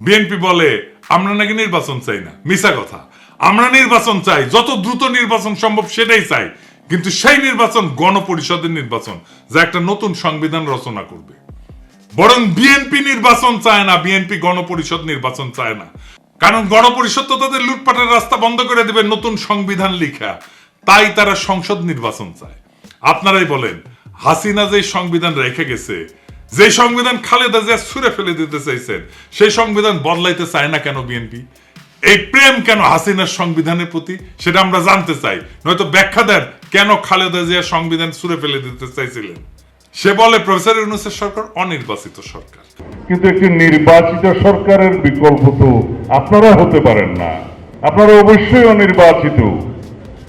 BNP বলে, আমরা নাকি নির্বাচন চাই না। মিশা কথা। আমরা নির্বাচন চাই, যত দ্রুত নির্বাচন সম্ভব সেটাই চাই। কিন্তু সেই নির্বাচন গণপরিষদের নির্বাচন, যা একটা নতুন সংবিধান রচনা করবে। বরং বিএনপি নির্বাচন চায় না, বিএনপি গণপরিষদ নির্বাচন চায় না। কারণ গণপরিষদ তো তাদের লুটপাটের রাস্তা বন্ধ করে দেবে নতুন সংবিধান লিখা। তাই তারা সংসদ নির্বাচন চায়। আপনারাই বলেন, হাসিনা যে সংবিধান রেখে গেছে যে সংবিধান খালেদা জিয়া ছুঁড়ে ফেলে দিতে চাইছেন, সেই সংবিধান বদলাইতে চায় না কেন বিএনপি এই প্রেম কেন হাসিনার সংবিধানের প্রতি? সেটা আমরা জানতে চাই। নয়তো ব্যাখ্যা দেন কেন খালেদা জিয়া সংবিধান ছুঁড়ে ফেলে দিতে চাইছিলেন? সে বলে প্রফেসর ইউনুসের সরকার অনির্বাচিত সরকার। কিন্তু একটি নির্বাচিত সরকারের বিকল্প তো আপনারা হতে পারেন না। আপনারা অবশ্যই অনির্বাচিত।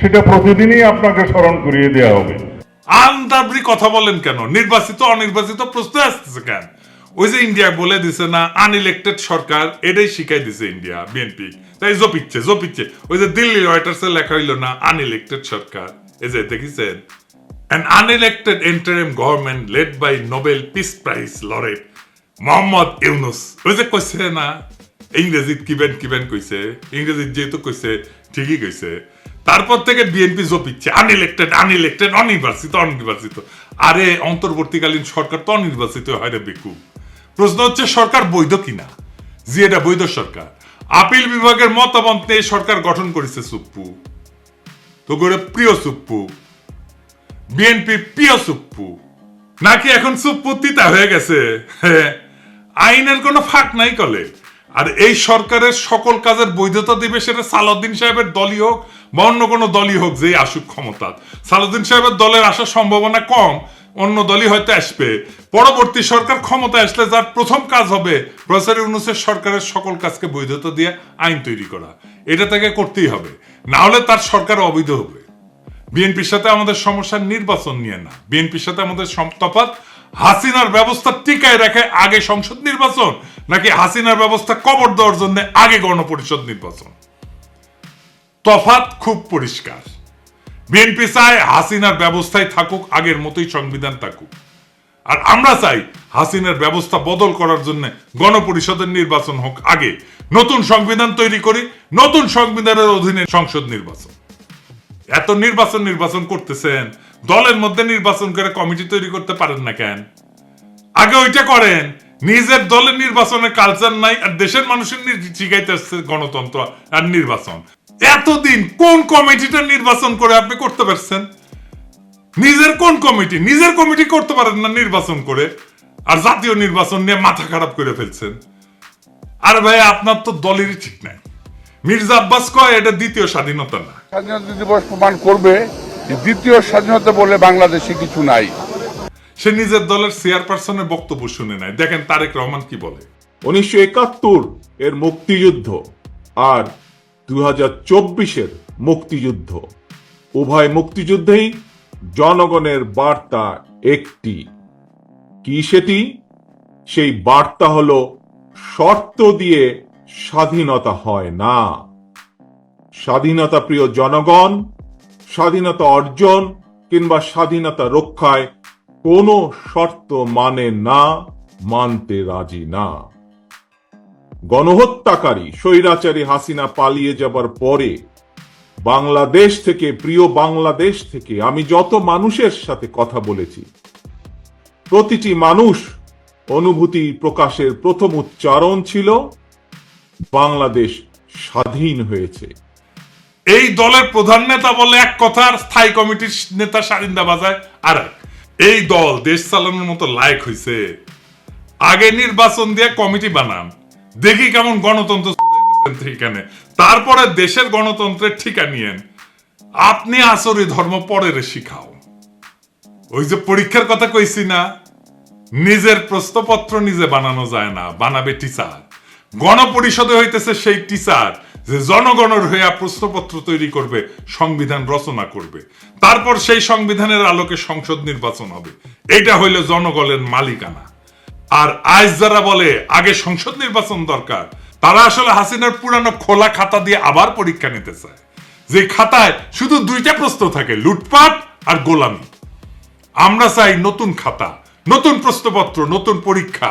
সেটা প্রতিদিনই আপনাকে স্মরণ করিয়ে দেওয়া হবে। আন্দাবরি কথা বলেন কেন? নির্বাচিত, অনির্বাচিত প্রশ্ন আসতেছে কেন? ওই যে ইন্ডিয়া বলে দিছে না আনইলেক্টেড সরকার, এটাই শিখাই দিছে ইন্ডিয়া বিএনপি তাই জপিচ্ছে জপিচ্ছে ওই যে দিল্লি রয়টার্সে লেখা হইল না আনইলেক্টেড সরকার। এই যে দেখেছেন? An unelected interim government led by Nobel Peace Prize laureate Mohammad Yunus ওই যে কইছে না, ইংরেজিত কিবেন কিবেন কইছে। ইংরেজিত যেহেতু কইছে, ঠিকই কইছে। তারপর থেকে বিএনপি জপিচ্ছে আনইলেক্টেড আনইলেক্টেড অনির্বাচিত অনির্বাচিত। আরে, অন্তর্বর্তীকালীন সরকার তো অনির্বাচিত হয় রে বেকু। প্রশ্ন হচ্ছে, সরকার বৈধ কিনা? জি, এটা বৈধ সরকার। আপিল বিভাগের মতামত নিয়ে সরকার গঠন করেছে সুপ্পু। তো করে প্রিয় সুপ্পু। বিএনপি প্রিয় সুপ্পু। নাকি এখন সুপ্পু তিতা হয়ে গেছে? আইনের কোনো ফাঁক নাই কলে। আর এই সরকারের সকল কাজের বৈধতা দিবে সেটা সালাউদ্দিন সাহেবের দলই হোক বা অন্য কোনো দলই হোক যে আসুক ক্ষমতা সালাউদ্দিন সাহেবের দলের আসার সম্ভাবনা কম, অন্য দলই হয়তো আসবে। পরবর্তী সরকার ক্ষমতা আসলে যার প্রথম কাজ হবে প্রফেসর ইউনুসের সরকারের সকল কাজকে বৈধতা দিয়ে আইন তৈরি করা। এটা তাকে করতেই হবে। না হলে তার সরকার অবৈধ হবে। বিএনপির সাথে আমাদের সমস্যা নির্বাচন নিয়ে না। বিএনপির সাথে আমাদের তফাৎ, হাসিনার ব্যবস্থা টিকায় রাখে আগে সংসদ নির্বাচন, নাকি হাসিনার ব্যবস্থা কবর দেওয়ার জন্য আগে গণপরিষদ নির্বাচন? তফাৎ খুব পরিষ্কার। বিএনপি চায় হাসিনার ব্যবস্থায় থাকুক, আগের মতোই সংবিধান থাকুক। আর আমরা চাই হাসিনার ব্যবস্থা বদল করার জন্য গণপরিষদের নির্বাচন হোক আগে। নতুন সংবিধান তৈরি করি, নতুন সংবিধানের অধীনে সংসদ নির্বাচন। এত নির্বাচন নির্বাচন করতেছেন, দলের মধ্যে নির্বাচন করে কমিটি তৈরি করতে পারেন না কেন? আগে ওইটা করেন, নিজের দলের নির্বাচনের কালচার নাই আর দেশের মানুষের শিখাইতে আসছে গণতন্ত্র আর নির্বাচন। এতদিন কোন কমিটিটা নির্বাচন করে আপনি করতে পারছেন? নিজের কোন কমিটি? নিজের কমিটি করতে পারেন না নির্বাচন করে। আর জাতীয় নির্বাচন নিয়ে মাথা খারাপ করে ফেলছেন। আর ভাই আপনার তো দলেরই ঠিক নাই। মির্জা আব্বাস কয় এটা দ্বিতীয় স্বাধীনতা না। স্বাধীনতা দিবস প্রমাণ করবে দ্বিতীয় স্বাধীনতা বলে বাংলাদেশে কিছু নাই। সে নিজের দলের চেয়ারপারসনের বক্তব্য শুনে নেয় দেখেন তারেক রহমান কি বলে? উনিশশো একাত্তর এর মুক্তিযুদ্ধ আর দু হাজার চব্বিশের মুক্তিযুদ্ধ। উভয় মুক্তিযুদ্ধেই জনগণের বার্তা একটি। কি সেটি? সেই বার্তা হল, শর্ত দিয়ে স্বাধীনতা হয় না। স্বাধীনতা প্রিয় জনগণ, স্বাধীনতা অর্জন কিংবা স্বাধীনতা রক্ষায় কোনো শর্ত মানে না, মানতে রাজি না। গণহত্যাকারী স্বৈরাচারী হাসিনা পালিয়ে যাবার পরে বাংলাদেশ থেকে, প্রিয় বাংলাদেশ থেকে আমি যত মানুষের সাথে কথা বলেছি, প্রতিটি মানুষ অনুভূতি প্রকাশের প্রথম উচ্চারণ ছিল, বাংলাদেশ স্বাধীন হয়েছে। এই দলের প্রধান নেতা বলে এক কথা আর স্থায়ী কমিটির নেতা সারিন্দা বাজায় আর এই দল দেশ চালানোর মতো লায়ক হয়েছে আগে নির্বাচন দিয়ে কমিটি বানান দেখি কেমন গণতন্ত্র এখানে। তারপরে দেশের গণতন্ত্রের ঠিকা নিয়েন আপনি আসরি ধর্ম পরের শিখাও। ওই যে পরীক্ষার কথা কইছি না, নিজের প্রশ্নপত্র নিজে বানানো যায় না, বানাবে টিচার। গণপরিষদে হইতেছে সেই টিচার যে জনগণের হইয়া প্রশ্নপত্র তৈরি করবে, সংবিধান রচনা করবে। তারপর সেই সংবিধানের আলোকে সংসদ নির্বাচন হবে। এটা হইল জনগণের মালিকানা। আর আজ যারা বলে আগে সংসদ নির্বাচন দরকার, তারা আসলে হাসিনার পুরানো খোলা খাতা দিয়ে আবার পরীক্ষা নিতে চায় যে খাতায় শুধু দুইটা প্রশ্ন থাকে, লুটপাট আর গোলামি। আমরা চাই নতুন খাতা, নতুন প্রশ্নপত্র, নতুন পরীক্ষা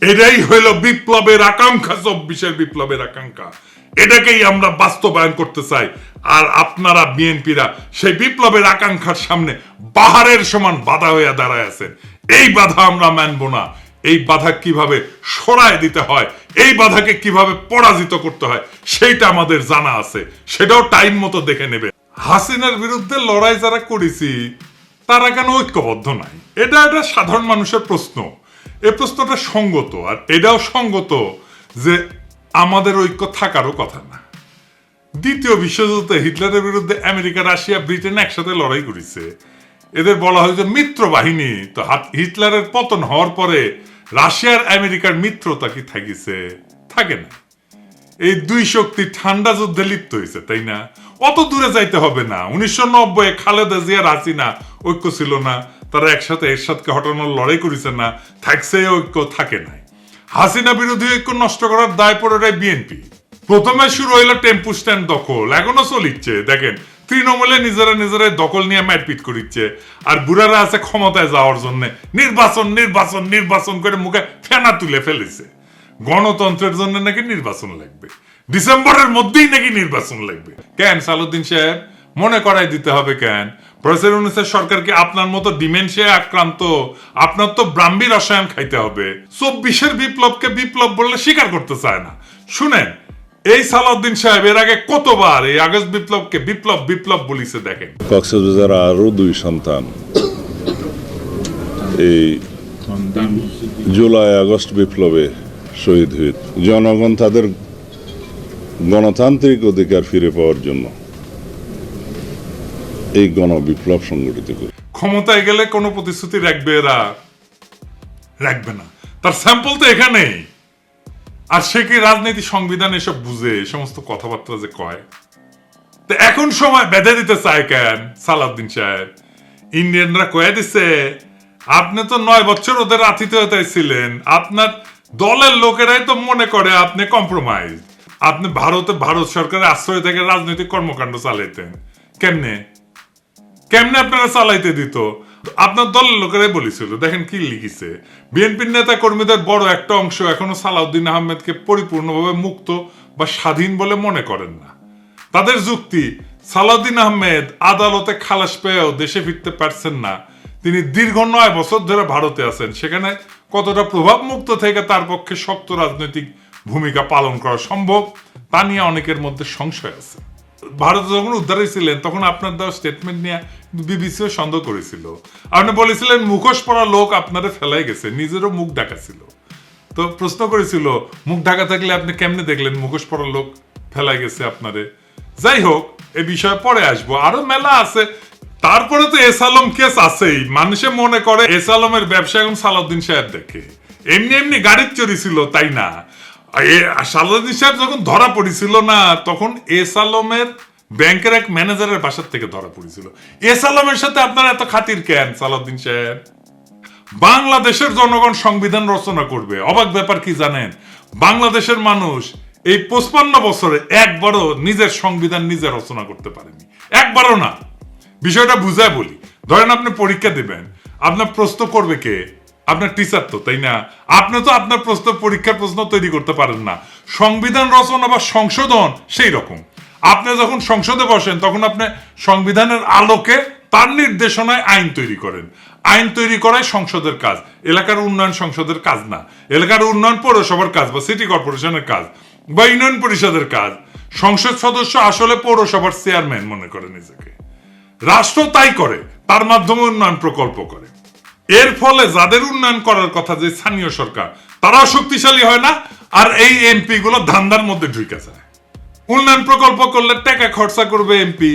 এটাই হইল বিপ্লবের আকাঙ্ক্ষা, চব্বিশের বিপ্লবের আকাঙ্ক্ষা। এটাকেই আমরা বাস্তবায়ন করতে চাই। আর আপনারা, বিএনপিরা, সেই বিপ্লবের আকাঙ্ক্ষার সামনে বাহারের সমান বাধা হইয়া দাঁড়ায় আছেন। এই বাধা আমরা মানব না। এই বাধা কীভাবে সরায় দিতে হয়, এই বাধাকে কীভাবে পরাজিত করতে হয়, সেইটা আমাদের জানা আছে। সেটাও টাইম মতো দেখে নেবে। হাসিনার বিরুদ্ধে লড়াই যারা করেছি, তারা কেন ঐক্যবদ্ধ নাই? এটা একটা সাধারণ মানুষের প্রশ্ন। এই প্রশ্নটা সঙ্গত, আর এটাও সঙ্গত যে আমাদের ঐক্য থাকারও কথা না। দ্বিতীয় বিশ্বযুদ্ধে হিটলারের বিরুদ্ধে আমেরিকা, রাশিয়া, ব্রিটেন একসাথে লড়াই করেছে। এদের বলা হয় যে মিত্র বাহিনী। তো হিটলারের পতন হওয়ার পরে রাশিয়ার আমেরিকার মিত্রতা কি থাকিছে? থাকে না। এই দুই শক্তি ঠান্ডা যুদ্ধে লিপ্ত হয়েছে, তাই না? অত দূরে যাইতে হবে না। উনিশশো নব্বই খালেদা জিয়ার হাসিনা ঐক্য ছিল না। তারা একসাথে এরশাদকে হটানোর লড়াই করেছে না, থাকছে ঐক্য, থাকে নাই। হাসিনা বিরোধী ঐক্য নষ্ট করার দায় পড়ে দেয় বিএনপি প্রথমে শুরু হইল টেম্পু স্ট্যান্ড দখল, এখনও চলিচ্ছে। দেখেন, তৃণমূলে নিজেরা নিজেরা দখল নিয়ে মারপিট করিচ্ছে। আর বুড়ারা আছে ক্ষমতায় যাওয়ার জন্য। নির্বাচন নির্বাচন নির্বাচন করে মুখে ফেনা তুলে ফেলেছে। গণতন্ত্রের জন্য নাকি নির্বাচন লাগবে। ডিসেম্বরের মধ্যেই নাকি নির্বাচন লাগবে। কেন সালুদ্দিন সাহেব? মনে করাই দিতে হবে কেন? প্রফেসর ইউনুসের সরকারকে আপনার মতো ডিমেনশিয়া আক্রান্ত, আপনার তো রসায়ন খাইতে হবে। চব্বিশের বিপ্লবকে বিপ্লব বললে স্বীকার করতে চায় না। শুনেন, এই সালাউদ্দিন সাহেব এর আগে কতবার এই আগস্ট বিপ্লবকে বিপ্লব বিপ্লব বলিছে দেখেন। কক্সবাজার আরও দুই সন্তান। এই জুলাই, আগস্ট বিপ্লবে শহীদ হয়ে জনগণ তাদের গণতান্ত্রিক অধিকার ফিরে পাওয়ার জন্য এই গণবিপ্লব সংগঠিত করে ক্ষমতায় গেলে কোনো প্রতিশ্রুতি রাখবে এরা। রাখবে না। তার স্যাম্পল তো এখানেই। আর সে কি রাজনীতি সংবিধান এসব বুঝে সমস্ত কথাবার্তা যে কয়? তো এখন সময় বেঁধে দিতে চায় কেন সালাউদ্দিন সাহেব? ইন্ডিয়ানরা কয়ে দিছে, আপনি তো নয় বছর ওদের আতিথেয়তায় ছিলেন। আপনার দলের লোকেরাই তো মনে করে আপনি কম্প্রোমাইজ আপনি ভারতে, ভারত সরকারের আশ্রয় থেকে রাজনৈতিক কর্মকাণ্ড চালাইতেন। কেমনে? কেমনে আপনারা চালাইতে দিত? আপনার দলের লোকেরাই বলেছিল, দেখেন কি লিখিছে, বিএনপির নেতা কর্মীদের বড় একটা অংশ এখনও সালাউদ্দিন আহমেদকে পরিপূর্ণভাবে মুক্ত বা স্বাধীন বলে মনে করেন না। তাদের যুক্তি, সালাউদ্দিন আহমেদ আদালতে খালাস পেয়েও দেশে ফিরতে পারছেন না। তিনি দীর্ঘ নয় বছর ধরে ভারতে আছেন, সেখানে কতটা প্রভাব মুক্ত থেকে তার পক্ষে শক্ত রাজনৈতিক ভূমিকা পালন করা সম্ভব, তা নিয়ে অনেকের মধ্যে সংশয় আছে। ভারতে যখন উদ্ধার হয়েছিলেন, তখন আপনার দেওয়া স্টেটমেন্ট নিয়ে বিবিসিও সন্দেহ করেছিল। আপনি বলেছিলেন, মুখোশ পরা লোক আপনারে ফেলাই গেছে, নিজেরও মুখ ঢাকা ছিল। তো প্রশ্ন করেছিল, মুখ ঢাকা থাকলে আপনি কেমনে দেখলেন, মুখোশ পরা লোক ফেলাই গেছে আপনারে? যাই হোক, এ বিষয়ে পরে আসব। আরও মেলা আছে। তারপরে তো এস আলম কেস আছেই। মানুষে মনে করে, এস আলমের ব্যবসা এখন সালাউদ্দিন সাহেব দেখে। এমনি এমনি গাড়ির চুরি ছিল, তাই না? এ- সাহেব যখন ধরা পড়েছিল না, তখন এস আলমের ব্যাংকের এক ম্যানেজারের বাসার থেকে ধরা পড়েছিল। এস আলমের সাথে আপনার এত খাতির কেন, সালাউদ্দিন সাহেব? বাংলাদেশের জনগণ সংবিধান রচনা করবে। অবাক ব্যাপার কি জানেন? বাংলাদেশের মানুষ এই পঁচপান্ন বছরে একবারও নিজের সংবিধান নিজে রচনা করতে পারেনি। একবারও না। বিষয়টা বুঝায় বলি। ধরেন আপনি পরীক্ষা দিবেন। আপনার প্রশ্ন করবে কে? আপনার টিচার তো, তাই না? আপনি তো আপনার প্রশ্ন, পরীক্ষার প্রশ্ন তৈরি করতে পারেন না। সংবিধান রচনা বা সংশোধন সেই রকম। আপনি যখন সংসদে বসেন, তখন আপনি সংবিধানের আলোকে তার নির্দেশনায় আইন তৈরি করেন। আইন তৈরি করাই সংসদের কাজ। এলাকার উন্নয়ন সংসদের কাজ না। এলাকার উন্নয়ন পৌরসভার কাজ বা সিটি কর্পোরেশনের কাজ বা ইউনিয়ন পরিষদের কাজ। সংসদ সদস্য আসলে পৌরসভার চেয়ারম্যান মনে করে নিজেকে। রাষ্ট্র তাই করে, তার মাধ্যমে উন্নয়ন প্রকল্প করে। এর ফলে যাদের উন্নয়ন করার কথা যে স্থানীয় সরকার, তারাও শক্তিশালী হয় না, আর এই এমপি গুলো ধান্দার মধ্যে ঢুকে যায়। উন্নয়ন প্রকল্প করলে টাকা খরচা করবে এমপি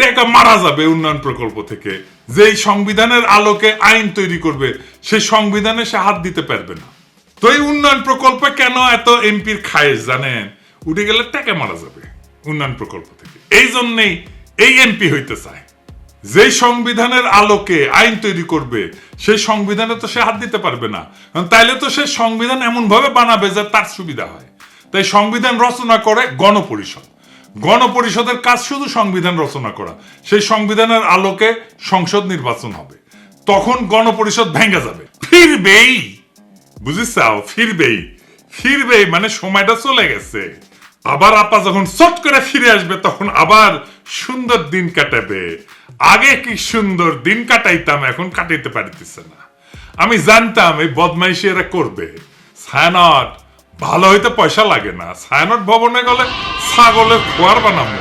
টাকা মারা যাবে উন্নয়ন প্রকল্প থেকে। যেই সংবিধানের আলোকে আইন তৈরি করবে, সেই সংবিধানে সে হাত দিতে পারবে না। তো এই উন্নয়ন প্রকল্পে কেন এত এমপির খায়েশ জানেন? উঠে গেলে টাকা মারা যাবে উন্নয়ন প্রকল্প থেকে। এই জন্যেই এই এমপি হইতে চায়। যেই সংবিধানের আলোকে আইন তৈরি করবে, সেই সংবিধানে তো সে হাত দিতে পারবে না। তাইলে তো সে সংবিধান এমন ভাবে বানাবে যে তার সুবিধা হয়। তাই সংবিধান রচনা করে গণপরিষদ। গণপরিষদের কাজ শুধু সংবিধান রচনা করা। সেই সংবিধানের আলোকে সংসদ নির্বাচন হবে। তখন গণপরিষদ ভেঙে যাবে। ফিরবেই। বুঝিসাও ফিরবেই। ফিরবেই মানে সময়টা চলে গেছে। আবার আপা যখন চট করে ফিরে আসবে, তখন আবার সুন্দর দিন কাটাবে। আগে কি সুন্দর দিন কাটাইতাম, এখন কাটাইতে পারিতেছে না। আমি জানতাম এই বদমাইশি এরা করবে। ছায়ানট ভালো হইতে পয়সা লাগে না। ছায়ানট ভবনে গেলে ছাগলের খোয়ার বানাবো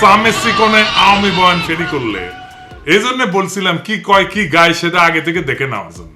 সামেসি কোণে আওয়ামী বয়ান ফেরি করলে। এই জন্য বলছিলাম, কি কয়, কি গায়, সেটা আগে থেকে দেখে নেওয়ার জন্য।